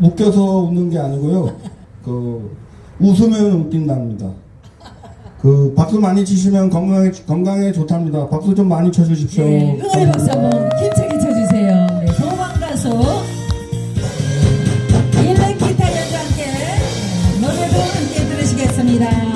웃겨서 웃는 게 아니고요. 그 웃으면 웃긴답니다. 그 박수 많이 치시면 건강에 건강에 좋답니다. 박수 좀 많이 쳐주십시오. 네, 응원의 박수 한번 힘차게 쳐주세요. 네, 도망 가수 일렉 기타 연주와 함께 네, 노래도 함께 들으시겠습니다.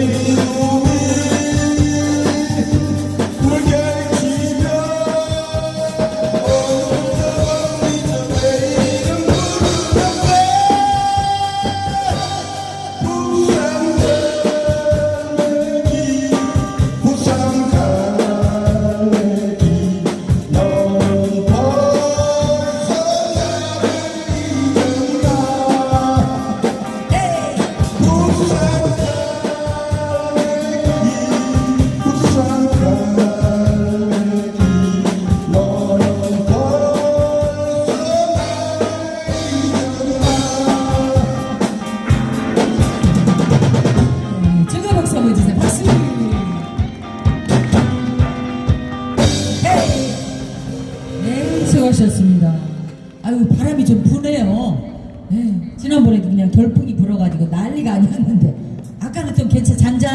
뜬가 수고하셨습니다. 아유, 바람이 좀 부네요. 네, 지난번에도 그냥 돌풍이 불어가지고 난리가 아니었는데, 아까는 좀 괜찮, 잔잔.